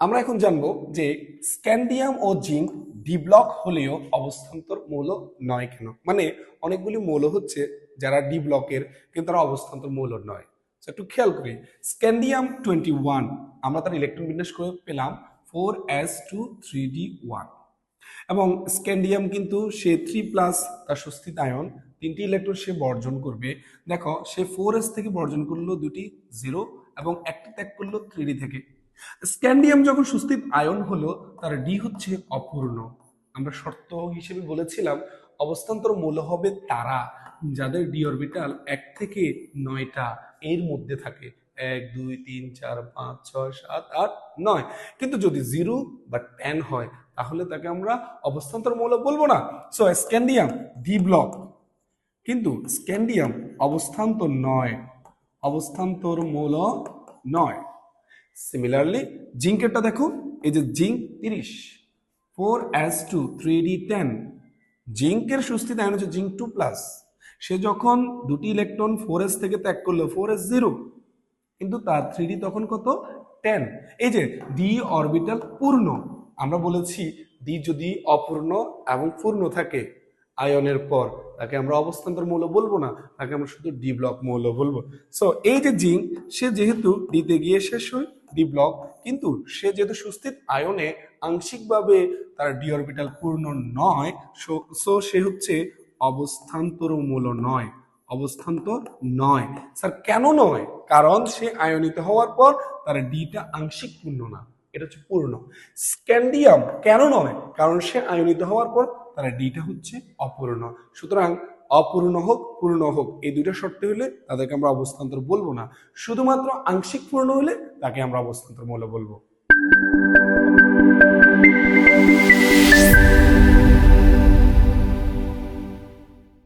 আমরা এখন জানব যে স্ক্যান্ডিয়াম ও জিঙ্ক ডিব্লক হলেও অবস্থান্তর মৌল নয় কেন? মানে অনেকগুলি মৌল হচ্ছে যারা ডি ব্লকের কিন্তু তারা অবস্থান্তর মৌল নয়। একটু খেয়াল করি, স্ক্যান্ডিয়াম টোয়েন্টি ওয়ান, আমরা তার ইলেকট্রন বিন্যাস করে পেলাম four s two three d one. এবং স্ক্যান্ডিয়াম কিন্তু সে থ্রি প্লাস তার সুস্থিত আয়ন, তিনটি ইলেকট্রন সে বর্জন করবে। দেখো, সে ফোর এস থেকে বর্জন করল দুটি জিরো এবং একটি ত্যাগ করল থ্রি ডি থেকে। স্ক্যান্ডিয়াম যখন সুস্থিত আয়ন হলো, তার ডি হচ্ছে অপূর্ণ। আমরা শর্ত হিসেবে বলেছিলাম, অবস্থান্তর মূল হবে তারা, যাদের ডি অরবিটাল এক থেকে নয়টা এর মধ্যে থাকে। এক, দুই, তিন, চার, পাঁচ, ছয়, সাত, আট, নয়। কিন্তু যদি জিরো বা টেন হয়, তাহলে তাকে আমরা অবস্থান্তর মৌল বলব না। সো স্ক্যান্ডিয়াম ডি ব্লক কিন্তু স্ক্যান্ডিয়াম অবস্থান্তর নয়, অবস্থান্তর মৌল নয়। সিমিলারলি জিঙ্কেরটা দেখো, এই যে জিঙ্ক তিরিশ four s two three d ten জিঙ্কের সুস্থিত আয়ন হচ্ছে জিঙ্ক টু প্লাস সে যখন দুটি ইলেকট্রন ফোর এস থেকে ত্যাগ করল ফোর এস জিরো কিন্তু তার থ্রি ডি তখন কত? টেন এই যে ডি অরবিটাল পূর্ণ, আমরা বলেছি ডি যদি অপূর্ণ এবং পূর্ণ থাকে, আয়নের পর, তাকে আমরা অবস্থান্তর মৌল বলব না, তাকে আমরা শুধু ডি ব্লক মৌল বলব। সো এই যে জিঙ্ক সে যেহেতু ডিতে গিয়ে শেষ হয় ডি ব্লক কিন্তু সে যেহেতু সুস্থিত আয়নে আংশিকভাবে তার ডি অরবিটাল পূর্ণ নয় সো সে হচ্ছে অবস্থান্তর মূল নয়, অবস্থান্তর নয়। স্যার, কেন নয়? কারণ সে আয়নিত হওয়ার পর তার ডিটা আংশিক পূর্ণ না, এটা হচ্ছে পূর্ণ। স্ক্যান্ডিয়াম কেন নয়? কারণ সে আয়নিত হওয়ার পর তার ডিটা হচ্ছে অপূর্ণ। সুতরাং অপূর্ণ হোক, পূর্ণ হোক, এই দুইটা শর্তে হলে তাদেরকে আমরা অবস্থান্তর বলব না। শুধুমাত্র আংশিক পূর্ণ হলে তাকে আমরা অবস্থান্তর মূল্য বলব।